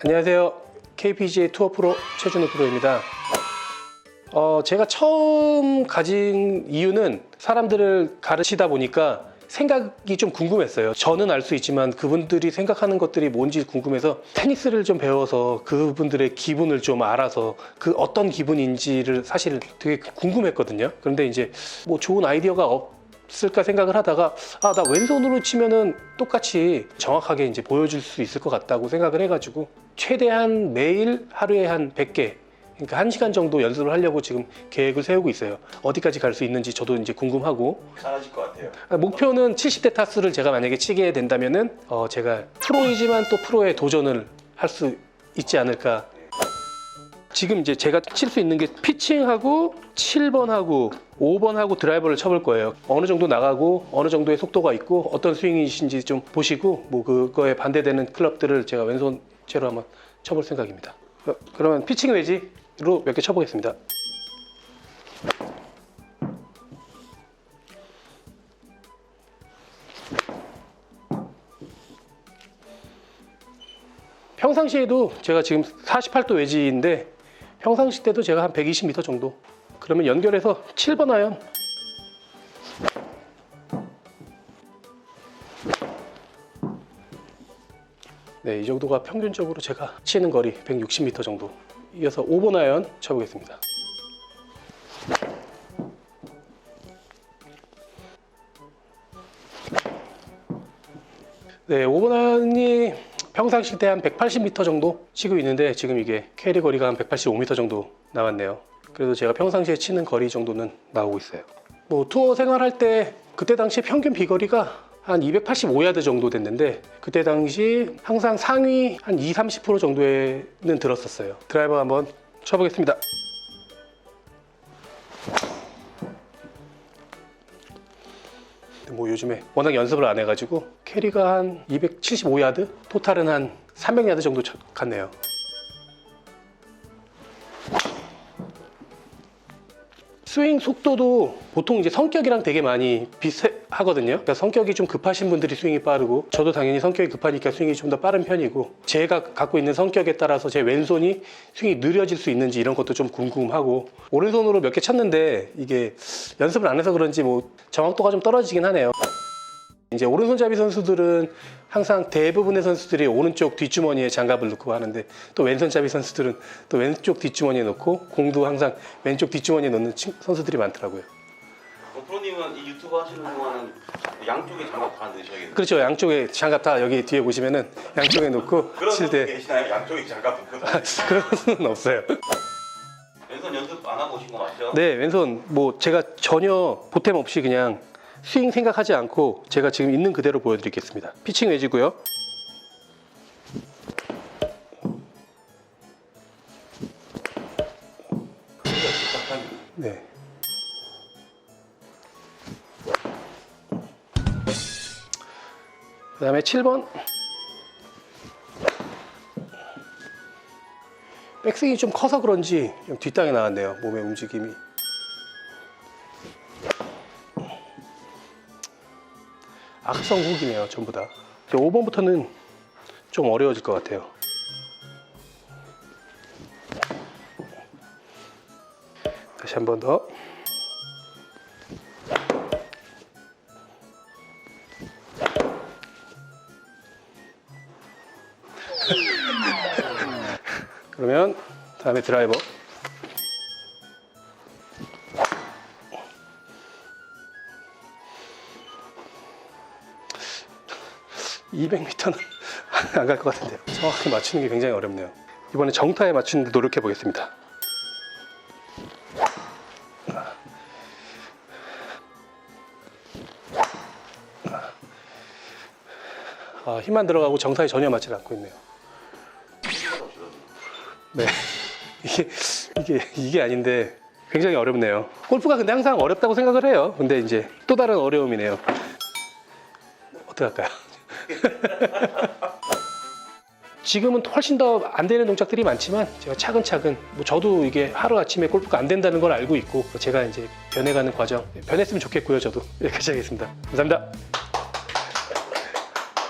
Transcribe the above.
안녕하세요. KPGA 투어 프로 최준호 프로입니다. 어, 제가 처음 가진 이유는 사람들을 가르치다 보니까 생각이 좀 궁금했어요. 저는 알 수 있지만 그분들이 생각하는 것들이 뭔지 궁금해서 테니스를 좀 배워서 그분들의 기분을 좀 알아서 그 어떤 기분인지를 사실 되게 궁금했거든요. 그런데 이제 뭐 좋은 아이디어가 없 을까 생각을 하다가 아, 나 왼손으로 치면은 똑같이 정확하게 이제 보여줄 수 있을 것 같다고 생각을 해가지고 최대한 매일 하루에 한 100개 그러니까 한 시간 정도 연습을 하려고 지금 계획을 세우고 있어요. 어디까지 갈 수 있는지 저도 이제 궁금하고 잘하실 것 같아요. 목표는 70대 타수를 제가 만약에 치게 된다면은 어 제가 프로이지만 또 프로에 도전을 할 수 있지 않을까. 지금 이제 제가 칠 수 있는 게 피칭하고 7번하고 5번하고 드라이버를 쳐볼 거예요. 어느 정도 나가고 어느 정도의 속도가 있고 어떤 스윙이신지 좀 보시고 뭐 그거에 반대되는 클럽들을 제가 왼손 채로 한번 쳐볼 생각입니다. 어, 그러면 피칭 웨지로 몇 개 쳐보겠습니다. 평상시에도 제가 지금 48도 외지인데 평상시 때도 제가 한 120m 정도. 그러면 연결해서 7번 아이언 네, 이 정도가 평균적으로 제가 치는 거리 160m 정도. 이어서 5번 아이언 쳐보겠습니다. 네, 5번 아이언이 평상시 때 한 180m 정도 치고 있는데 지금 이게 캐리 거리가 한 185m 정도 나왔네요. 그래도 제가 평상시에 치는 거리 정도는 나오고 있어요. 뭐 투어 생활할 때 그때 당시 평균 비거리가 한 285야드 정도 됐는데 그때 당시 항상 상위 한 2, 30% 정도에는 들었었어요. 드라이버 한번 쳐보겠습니다. 뭐 요즘에 워낙 연습을 안 해가지고 캐리가 한 275야드, 토탈은 한 300야드 정도 쳐- 갔네요. 스윙 속도도 보통 이제 성격이랑 되게 많이 비슷하거든요. 그러니까 성격이 좀 급하신 분들이 스윙이 빠르고 저도 당연히 성격이 급하니까 스윙이 좀 더 빠른 편이고 제가 갖고 있는 성격에 따라서 제 왼손이 스윙이 느려질 수 있는지 이런 것도 좀 궁금하고 오른손으로 몇 개 쳤는데 이게 연습을 안 해서 그런지 뭐 정확도가 좀 떨어지긴 하네요. 이제 오른손잡이 선수들은 항상 대부분의 선수들이 오른쪽 뒷주머니에 장갑을 넣고 하는데 또 왼손잡이 선수들은 또 왼쪽 뒷주머니에 넣고 공도 항상 왼쪽 뒷주머니에 넣는 친- 선수들이 많더라고요. 어, 프로님은 이 유튜브 하시는 동안은 양쪽에 장갑 다 넣으셔야겠네요. 그렇죠. 양쪽에 장갑 다 여기 뒤에 보시면은 양쪽에 놓고 그런 칠 분들 때 계시나요? 양쪽에 장갑 넣고 다니는. 그런 수는 없어요. 왼손 연습 안 하고 오신 거 맞죠? 네, 왼손 뭐 제가 전혀 보탬 없이 그냥 스윙 생각하지 않고 제가 지금 있는 그대로 보여드리겠습니다. 피칭 웨지고요. 네. 그 다음에 7번. 백스윙이 좀 커서 그런지 좀 뒷땅에 나왔네요. 몸의 움직임이. 악성 훅이네요, 전부 다. 5번부터는 좀 어려워질 것 같아요. 다시 한 번 더. 그러면 다음에 드라이버. (200m는) 안 갈 것 같은데요 정확히 맞추는 게 굉장히 어렵네요 이번에 정타에 맞추는데 노력해 보겠습니다 아, 힘만 들어가고 정타에 전혀 맞지 않고 있네요 네. 이게, 이게, 이게 아닌데 굉장히 어렵네요. 골프가 근데 항상 어렵다고 생각을 해요. 근데 이제 또 다른 어려움이네요. 어떻게 할까요? 지금은 훨씬 더 안 되는 동작들이 많지만 제가 차근차근 뭐 저도 이게 하루 아침에 골프가 안 된다는 걸 알고 있고 제가 이제 변해가는 과정 변했으면 좋겠고요 저도. 여기까지 하겠습니다. 감사합니다